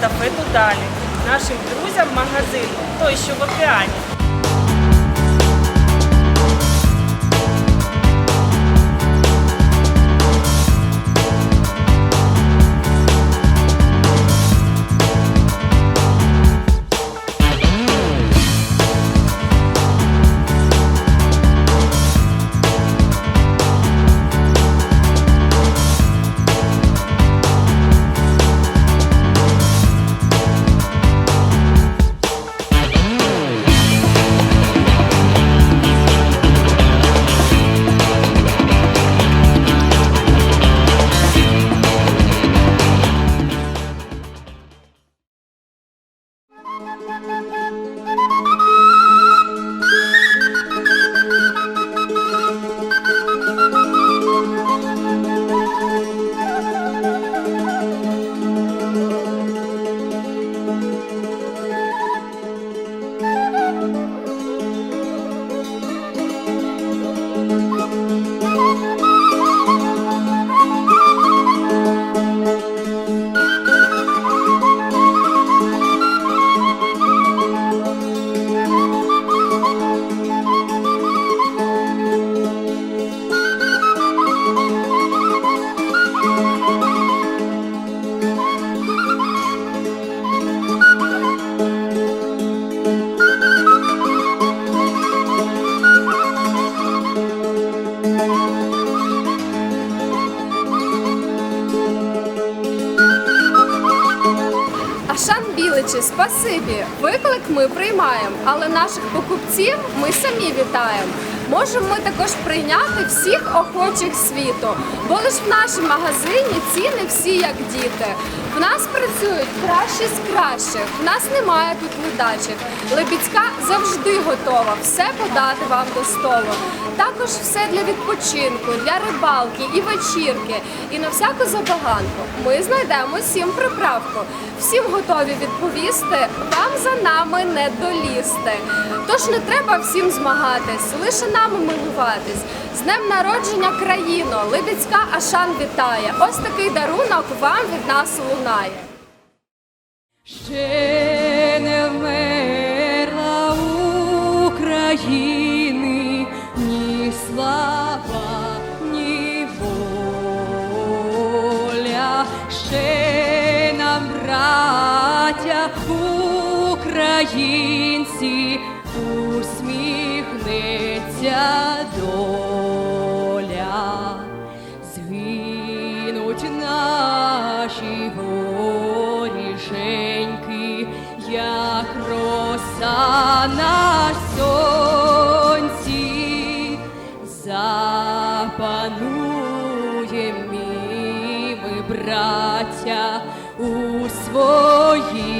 естафету далі нашим друзям магазину той, що в океані. Спасибі. Виклик ми приймаємо, але наших покупців ми самі вітаємо. Можемо ми також прийняти всіх охочих світу, бо лиш в нашому магазині ціни всі як діти. В нас працюють кращі з кращих, в нас немає тут ледачих. Лебідська завжди готова все подати вам до столу. Також все для відпочинку, для рибалки і вечірки, і на всяку забаганку. Ми знайдемо сім приправку. Всім готові відповісти, вам за нами не долізти. Тож не треба всім змагатись, лише нами милуватись. З днем народження країно, Либідська Ашан вітає. Ось такий дарунок вам від нас лунає. Ще не вмерла України ні слава, ні воля. Ще нам, браття українці, усміхнеться доля. Згинуть наші горішеньки, як роса на сонці, запануєм і ми, браття, у своїй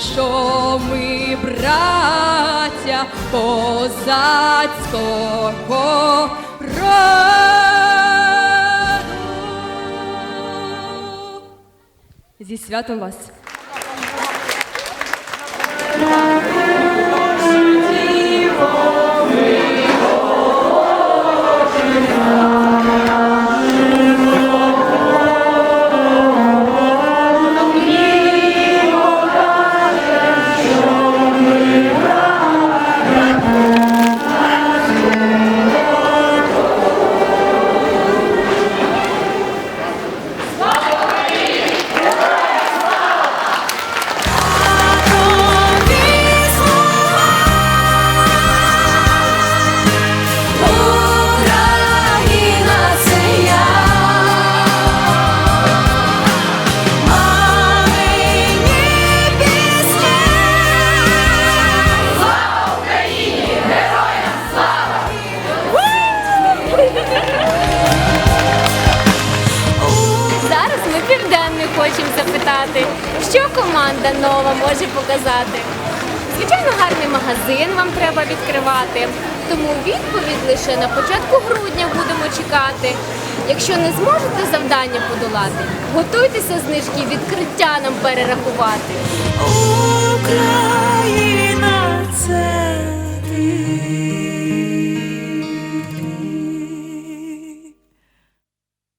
що ми браття козацького роду. Зі святом вас! Запитати, що команда нова може показати. Звичайно, гарний магазин вам треба відкривати, тому відповідь лише на початку грудня будемо чекати. Якщо не зможете завдання подолати, готуйтеся знижки відкриття нам перерахувати.